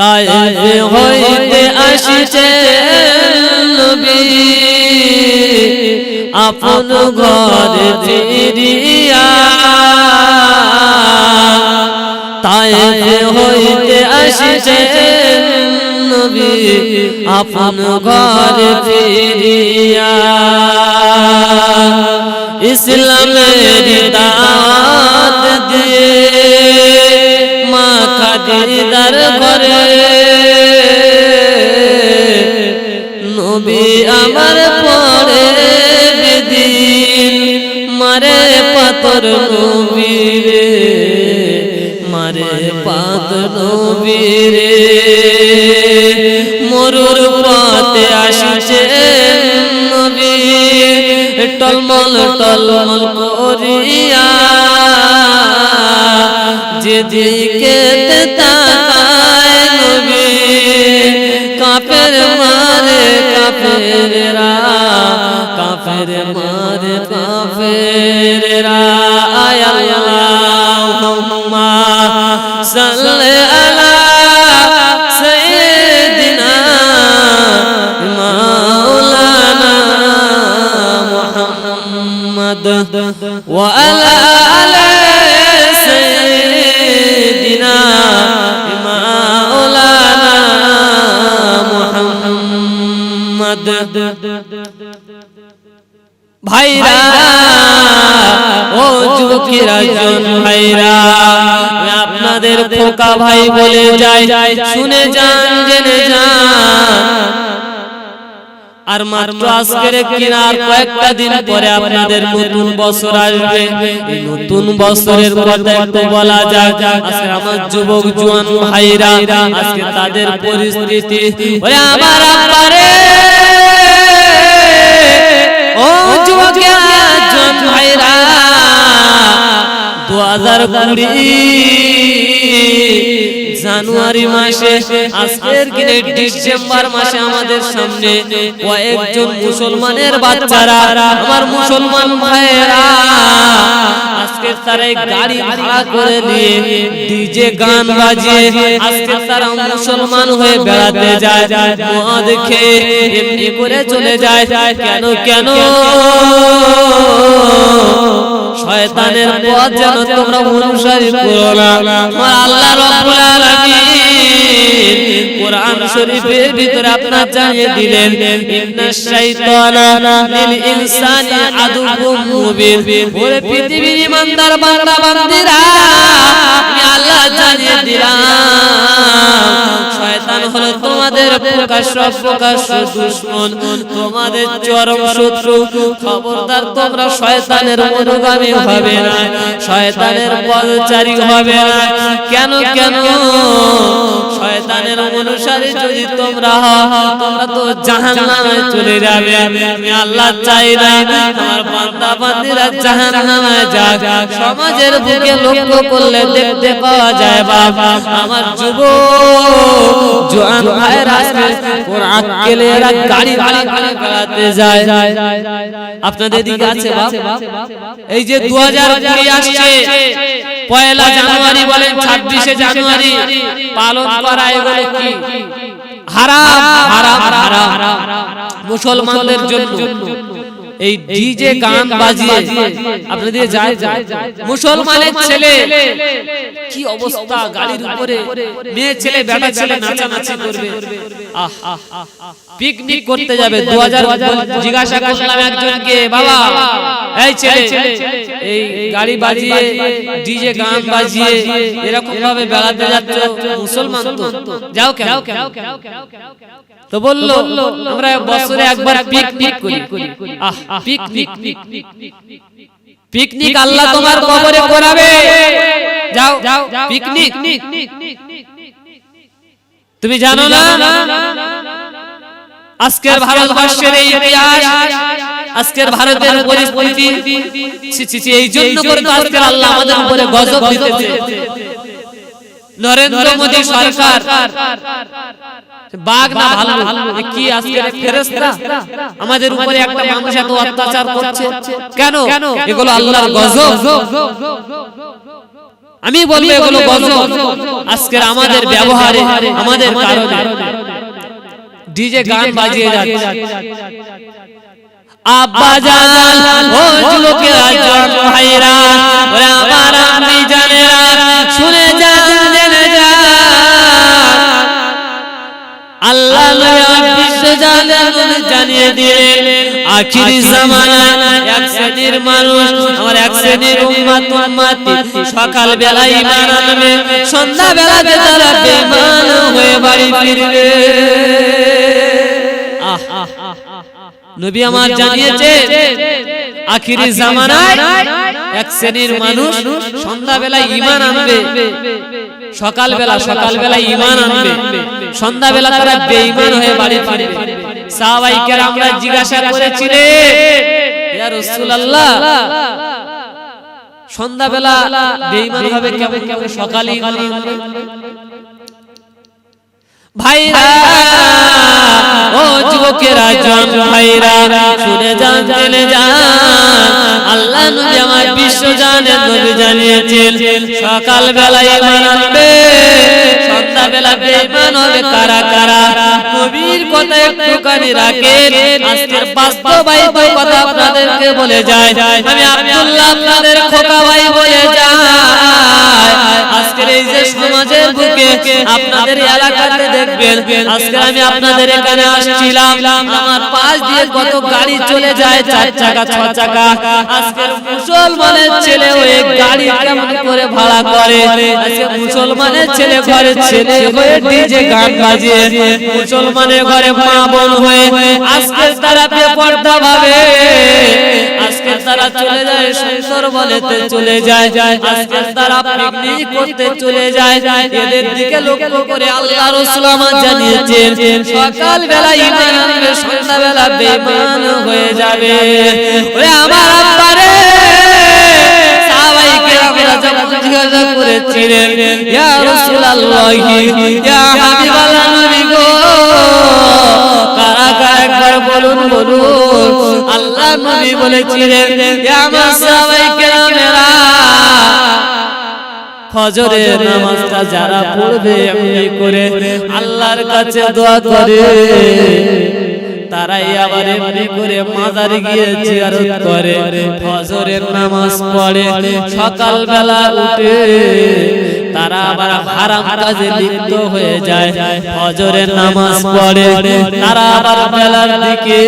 তাই হইতে আসছে আপন ঘর তাই হইতে আসছে আপন ঘর ফিরিয়া। দাঁত দিয়ে মা খাদিদার ঘরে নবী আমার পরে বেদিন মারে পাতর নবীরে, মারে পাত নবীরে। মরুর পথে আসছে নবী, টলমল টলমল করিয়া যেদিকে তাকায় নবী কাফের মারে কাফেররা কাফের মারে কাফেররা আয় আল্লাহুম্মা সাল্লি আলা সাইয়্যিদিনা মাওলানা মুহাম্মদ ওয়া মুহাম্মদ ভাইরা, ও যুবকেরা, জন ভাইরা আপনাদের খোকা ভাই বলে শুনে যান, জেনে যান। আর মাত্র আজকের কিনার কয়েকটা দিন পরে আপনাদের নতুন বছর আসবে। নতুন বছরের কথা একটু বলা যাক। আমার যুবক, জোয়ান ভাইরা তাদের পরিস্থিতি। আমার হাজার কুড়ি জানুয়ারি মাসে, আজকের দিনে ডিসেম্বর মাসে আমাদের সামনে কয়েকজন মুসলমানের বাচ্চারা, আমার মুসলমান ভাইয়েরা আজকে তারা গাড়ি ভাড়া করে নিয়ে ডিজে গান বাজিয়ে আজকে তারা মুসলমান হয়ে বেড়াতে যায়। মদ খেয়ে এমনি করে চলে যায়। কেন কেন? শয়তানের পথ যেন তোমরা অনুসারী করো না। আল্লাহ রাব্বুল আলামিন কোরআন শরীফের জানিয়ে দিলেন শাইতানা লিল ইনসানি মুবিন। পৃথিবীর ইমানদার বান্দা বান্দিরা আমি আল্লাহ জানিয়ে দিলাম, শয়তান হলো তোমাদের প্রকাশ্য প্রকাশ্য দুশমন। তোমাদের চরম শত্রু। খবরদার তোমরা শয়তানের অনুগামী হবে না। শয়তানের পদচারী হবে না। কেন কেন? শয়তানের অনুসারী যদি তোমরা তোমরা তো জাহান্নামে চলে যাবে। আমি আল্লাহ চাই না। আমার বান্দা বান্দিরা জাহান্নামে যাক। সমাজের বুকে লক্ষ্য করলে দেখতে পাওয়া যায়, বাবা। আমার জোয়ান আপনাদের দিকে আছে এই যে 2020 আসছে, পয়লা জানুয়ারি বলেন 26 জানুয়ারি, পালন করা মুসলমানদের জন্য। এই ডিজে গান বাজিয়ে। আপনাদের যায় মুসলমানের ছেলে। কি অবস্থা গাড়ির উপরে। মেয়ে ছেলে বেটা ছেলে নাচানাচি করবে। আহ পিকনিক করতে যাবে 2000 জিজ্ঞাসা করলাম একজনকে বাবা। এই ছেলে। এই গাড়ি বাজিয়ে ডিজে গান বাজিয়ে এরকম ভাবে বেড়াতে যাচ্ছ মুসলমান তো? যাও কেন? তো বলল আমরা বছরে একবার পিকনিক করি। আহ পিকনিক পিকনিক আল্লাহ তোমার কবরে করাবে। যাও যাও পিকনিক। তুমি জানো না? আজকের ভারতবর্ষের এই ইতিহাস আজকের ভারতের পরিস্থিতি এই জন্য করে তো আজকের আল্লাহ আমাদের উপরে গজব দিতেছে। নরেন্দ্র মোদী সরকার। বাঘ না ভালো কি আজকের ফেরেশতা? আমাদের উপরে একটা মানুষ এত অত্যাচার করছে। কেন? এগুলো আল্লাহর গজব। আমি বলব এগুলো গজব। আজকের আমাদের ব্যবহারে আমাদের কারণে। ডিজে গান বাজিয়ে যাচ্ছে। আব্বা জান ও যুবকেরা জন ভাইরা ওরে বিশ্ব জানিয়ে দিলেন আখিরি জামানায় এক শ্রেণির মানুষ আমার এক শ্রেণির উম্মত উম্মতি সকাল বেলা ঈমান আনবে সন্ধ্যা বেলাতে তারা বেঈমান হয়ে বাড়ি ফিরবে। আহ নবী আমার জানিয়েছে আখিরি জামানায় এক শ্রেণির মানুষ ঈমান আনবে। সকালবেলা সকালবেলা ঈমান আনবে। সন্ধ্যাবেলা তারা বেঈমান হয়ে বাড়ি ফিরবে। সাহাবাই আমরা জিজ্ঞাসা করেছিলেন ইয়া রাসূলুল্লাহ সন্ধ্যাবেলা বেঈমান হবে কেমন কেমন সকালে ভাইরা ও যুবকেরা জন ভাইরা শুনে যান জেনে যান আল্লাহ নবী আমার বিশ্ব জানে নবী জানিয়েছেন সকাল বেলায় ইমান আনবে সন্ধ্যা বেলা বেঈমান হবে কারা কারা নবীর কথা একটুখানি রাখেন আজকের বাস্তবায়িত কথা আপনাদেরকে বলে যায় আমি আব্দুল্লাহ আপনাদের খোকা ভাই বলে যায় এই যে সমাজের বুকে আপনাদের এলাকাতে দেখবেন, আজকে আমি আপনাদের এখানে আসছিলাম। আমার পাশ দিয়ে কত গাড়ি চলে যায়, চার চাকা, ছ চাকা। আজকের মুসলমানের ছেলে ওই গাড়ি কেমন করে ভাড়া করে? আজকে মুসলমানের ছেলে ঘরে ছেলে হয়ে ডিজে গান মুসলমানের ঘরে মা বোন হয়ে আজকে তারা বেপর্দা ভাবে আজকে তারা চলে যায়, সুন্দর বলেতে চলে যায় আজকে তারা পিকনিক করতে চলে যায়। এদের দিকে লক্ষ্য করে আল্লাহ রাসূল আমার জানিয়েছেন সকাল বেলা ঈমান আনবে সন্ধ্যা বেলা বেঈমান হয়ে যাবে। ওরে আমার আব্বারে সাহাবায়ে কেরামরা যখন জিজ্ঞাসা করেছিলেন, ইয়া রাসূলুল্লাহ, ইয়া হাবিবাল্লাহ একবার বলুন বলুন। আল্লাহ নবী বলেছিলেন আমার কেরামেরা ফজরের নামাজটা যারা পড়বে এমনি করে আল্লাহর কাছে দোয়া করে। তারাই আবার এমনি করে মাজারে গিয়ে জিয়ারত করে। ফজরের নামাজ পড়ে। সকালবেলা উঠে তারা আবার হারাম কাজে লিপ্ত হয়ে যায়। ফজরের নামাজ পড়ে তারা আবার বেলার দিকে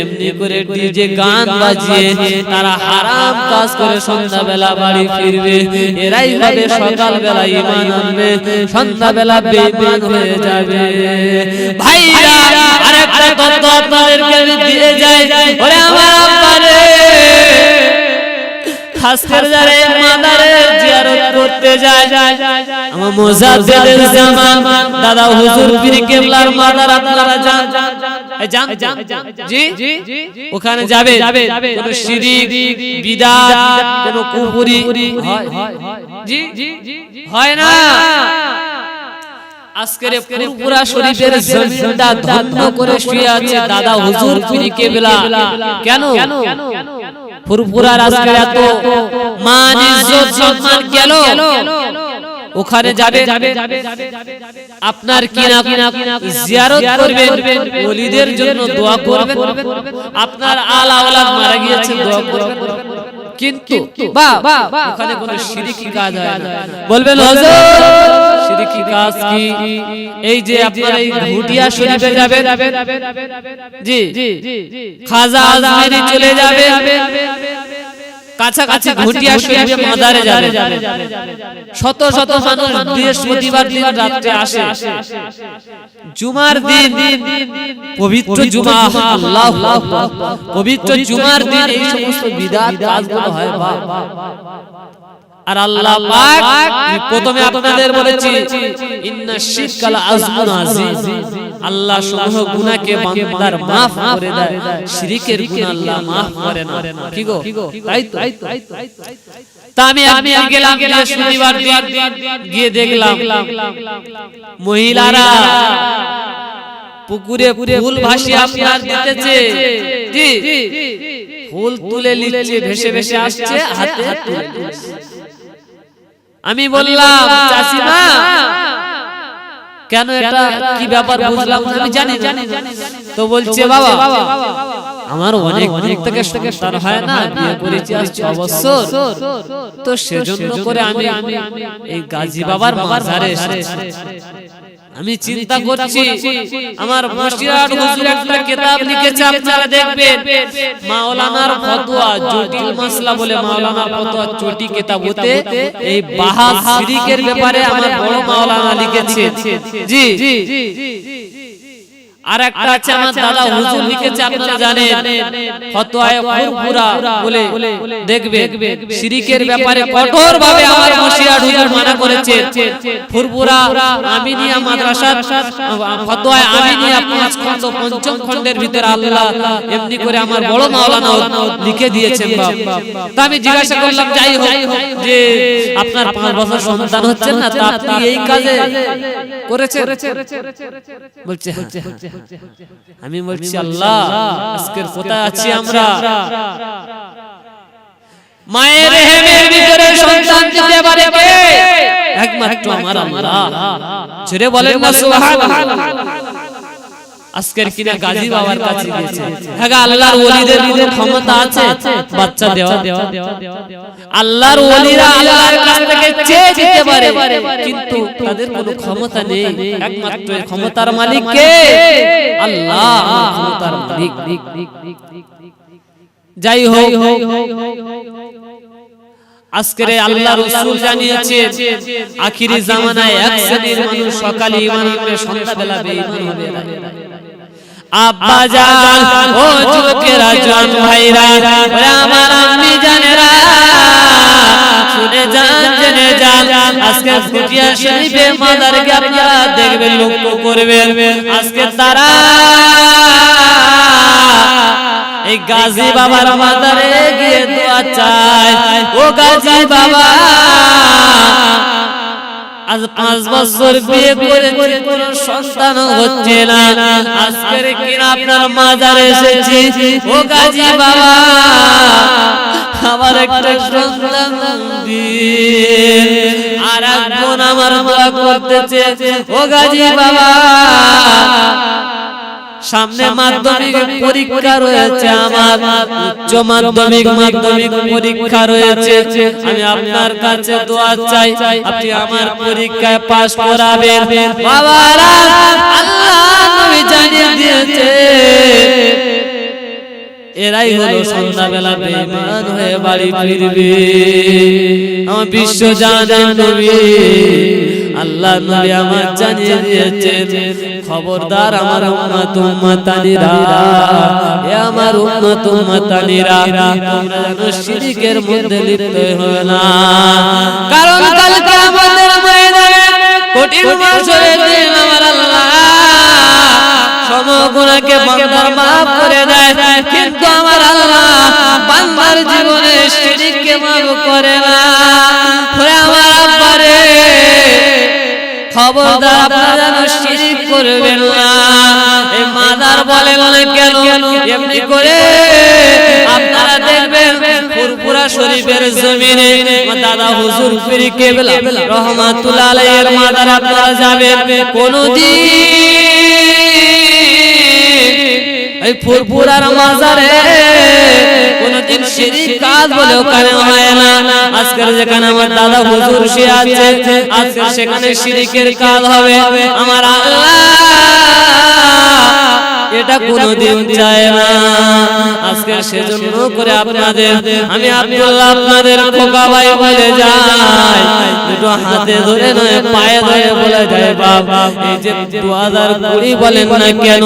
এমনি করে ডিজে গান বাজিয়ে তারা হারাম কাজ করে সন্ধ্যাবেলা বাড়ি ফিরবে। এরাই হবে সকালবেলা ইমান আনবে। সন্ধ্যাবেলা বেঈমান হয়ে যাবে। ভাইরা আরেকটা তত্ত্ব আপনাদেরকে খাস করে যারা জিয়ারত করতে যায়। আমার জামান, দাদা হুজুর পীর কেবলার মাদার, আপনারা আজকের শুয়ে আছে দাদা হুজুর কেবলা। কেন? ফুরপুরার আজকে এত মান ইজ্জত সম্মান গেল? ওখানে যাবে আপনার কিনা জিয়ারত করবেন। ওলিদের জন্য দোয়া করবেন। আপনার আলা আওলাদ মারা গিয়েছে দোয়া করবেন। কিন্তু বা ওখানে কোনো শিরিকি কাজ হয় না বলবেন হুজুর শিরিকি কাজ কি এই যে আপনার এই ঘুটিয়া শরীফে জি খাজা আজমেরি চলে যাবে কাছাকাছি ঘুটিয়া শরীফে মাদারে যাবে। শত শত মানুষ বৃহস্পতিবার দিন রাত্রে আসে। জুমার দিন পবিত্র জুমা আল্লাহু পবিত্র জুমার দিন এই সমস্ত বিদাত কাজগুলো হয় বাহ আর আল্লাহ পাক প্রথমে আপনাদের বলেছি ইন্না শিরকাল আজমুন আজিম আল্লাহ সমূহ গুনাহকে বান্দার maaf করে দেয়। শিরকের গুনাহ আল্লাহ maaf করে না। কি গো? তাই তো। তা। আমি আমি গেলাম বৃহস্পতিবার দিন গিয়ে দেখলাম। মহিলারা পুকুরে ফুল ভাসি আপনার দিতেছে। ফুল তুলে নিচ্ছে ভেসে ভেসে আসছে হাতে হাতে আমি বললাম চাচিমা কেন এটা? কি ব্যাপার বুঝলাম আমি জানি। জানি তো বলছে বাবা আমার অনেক অনেক থেকে সন্তান হয় না বিয়ে করেছি আজ ছ বছর। তো সেজন্য করে আমি এই গাজী বাবার মাজারে এসেছি। আমি চিন্তা করছি আমার মুর্শিদাবাদ হুজুর একটা কিতাব লিখেছে আপনারা দেখবেন। মাওলানার ফতোয়া জটিল মাসলা বলে মাওলানার ফতোয়া চটি কিতাবতে এই বাহাস শিরিকের ব্যাপারে আমার বড় মাওলানা লিখেছে। জি। আর একটা আছে আমার দাদা হুজুর লিখেছে আপনারা জানেন ফতোয়ায়ে ফুরফুরা বলে দেখবে শিরিকের ব্যাপারে কঠোর ভাবে আমার মুর্শিদাবাদ হুজুর মানা করেছে। ফুরফুরা আমিনিয়া মাদ্রাসার ফতোয়ায়ে আমিনিয়া পাঁচ খন্ড পঞ্চম খণ্ডের ভিতরে আল্লাহ এমনি করে আমার বড় মাওলানা লিখে দিয়েছেন বাপ। তা আমি জিজ্ঞাসা করলাম যাই হোক যে আপনার পাঁচ বছর সন্তান হচ্ছে না তা আপনি এই কাজে করেছে বলছে। আমি বলছি আল্লাহ আজকের কোথায় আছি আমরা? মায়ের ভিতরে সন্তান দিতে পারে কে? একমাত্র আমার আল্লাহ। ছেড়ে বলেন না সুবহানাল্লাহ। আজকের কিনা গাজী বাবার কাছে গিয়েছে হ্যাঁ আল্লাহর ওলিদের কোনো ক্ষমতা আছে? বাচ্চা দেওয়া। আল্লাহর ওলিরা আল্লাহর কাছ থেকে চেয়ে দিতে পারে। কিন্তু তাদের কোনো ক্ষমতা নেই। একমাত্র ক্ষমতার মালিক কে? আল্লাহ ক্ষমতার মালিক। যাই হোক। আজকের আল্লাহ রাসূল জানিয়েছে আখিরি জামানায় এক শ্রেণির মানুষ সকালে ঈমান আনবে সন্ধ্যাবেলা বেঈমান হবে আব্বা জান, ও যুবকেরা, জন ভাইরা, ওরে আমার আম্মি জানেরা। শুনে যান, জেনে যান, আজকে ফুটিয়া শরীফে মাদারকে আপনারা দেখবেন, লক্ষ্য করবেন। আজকে তারা এই গাজী বাবার মাদারে গিয়ে দোয়া চায়। ও গাজী বাবা আজ পাঁচ বছর বিয়ে করে কোন সন্তান হচ্ছে না। আজকের কিনা আপনার মাজার এসেছি। ও গাজী বাবা, আমার একটা সন্তান দিন। আর একজন আমার দোয়া করতেছে, ও গাজী বাবা সামনে মাধ্যমিক পরীক্ষা রয়েছে আমার। উচ্চ মাধ্যমিক মাধ্যমিক পরীক্ষা রয়েছে। আমি আপনার কাছে দোয়া চাই আপনি আমার পরীক্ষায় পাস করাবেন। বাবারা আল্লাহ নবী জানিয়ে দিয়েছে। এরাই হলো সন্ধ্যাবেলা বেঈমান হয়ে বাড়ি ফিরবে। আমার বিশ্ব জানেন নবী। আল্লাহ নবী আমার জানিয়ে দিয়েছেন, খবরদার আমার উম্মত উম্মতানিরা, এ আমার উম্মত উম্মতানিরা, তোমরা শিরকের মধ্যে লিপ্ত হও না। কারণ কালকে আমাদের ময়দানে কঠিন মাসের দিন আমার আল্লাহ সমগুণাকে বান্দার মাফ করে দেয়, কিন্তু আমার আল্লাহ বান্দার জীবনে শিরিককে মাফ করে না। আমার আব্বারে খবরদার আপনারা যেন শিরিক করবেন না। এই মাদার বলে বলে কেন? এমনি করে আপনারা দেখবেন জমিনে কোনদিন এই ফুরফুরার মাজারে কোনদিন শিরিক কাজ বলে ওখানে হয় না। আজকের যেখানে আমার দাদা হুজুর সে আছে, আজকে সেখানে শিরিকের কাজ হবে। আমার আল্লাহ এটা কোনোদিন চায় না। আজকে সেজন্য করে আপনাদের আমি আব্দুল্লাহ আপনাদের খোকা ভাই বলে যাই দুটো হাতে ধরে নয় পায়ে ধরে বলে যায় বাবা এই যে দু হাজার কুড়ি বলেন না কেন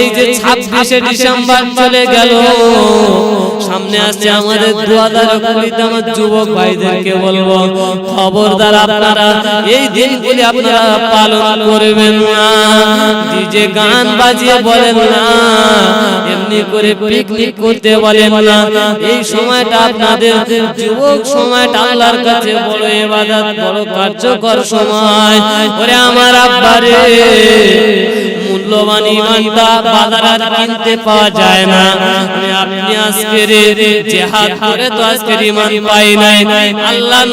এই যে ছাব্বিশে ডিসেম্বর চলে গেল। সামনে আসছে আমাদের দু হাজার কুড়িতে আমার যুবক ভাইদেরকে বলব। খবরদার আপনারা এই দিনগুলি আপনারা পালন করবেন না। ডিজে গান বাজিয়ে বলেন না। এমনি করে পিকনিক করতে বলেন এই সময়টা আপনাদের যুবক সময়টা আল্লাহর কাছে বড় ইবাদত, বড় কার্যকর সময়। ওরে আমার আব্বারে মূল্যবান ইমানটা বাজারে কিনতে পাওয়া যায় না। আপনি জিহাদ করে তো আজকের ইমান পাই নাই।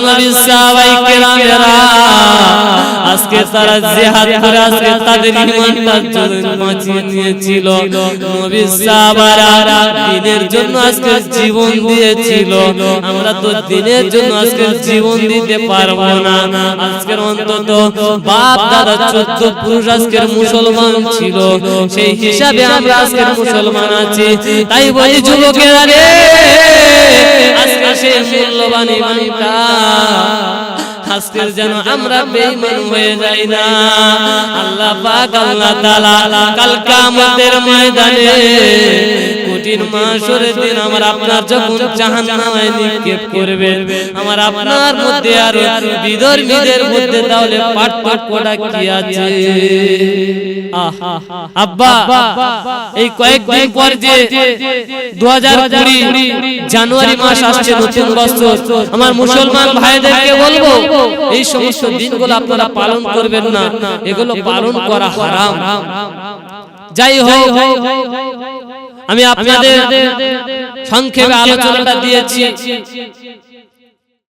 নবী সাহাবাই কেরামেরা আজকে তারা করে আজকে তাদের ইমানটা নিয়েছিল। নবী সাহাবারা দিনের জন্য আজকে জীবন দিয়েছিল। আমরা তো দিনের জন্য আজকে জীবন দিতে পারব না। আজকের অন্তত বাপ, দাদা, চোদ্দ পুরুষ আজকের মুসলমান ছিল, সেই হিসাবে আমরা আজকের মুসলমান আছি। তাই বলি যুবকেরা রে মূল্যবান যেন আমরা বেঈমান হয়ে যাই না। আল্লাহ পাক, আল্লাহ ময়দানে কঠিন মাসরের দিন আমার আপনার যখন জাহান্নামে নিক্ষেপ করবে, আমার আপনার মধ্যে আর বিধর্মীদের মধ্যে তাহলে পার্থক্যটা কি আছে? আব্বা, এই পর যে জানুয়ারি মাস আসছে নতুন বছর, আমার মুসলমান ভাইদেরকে বলব, এই সমস্ত দিনগুলো আপনারা পালন করবেন না, এগুলো পালন করা হারাম। যাই হোক আমি আপনাদের সংক্ষেপে আলোচনাটা দিয়েছি।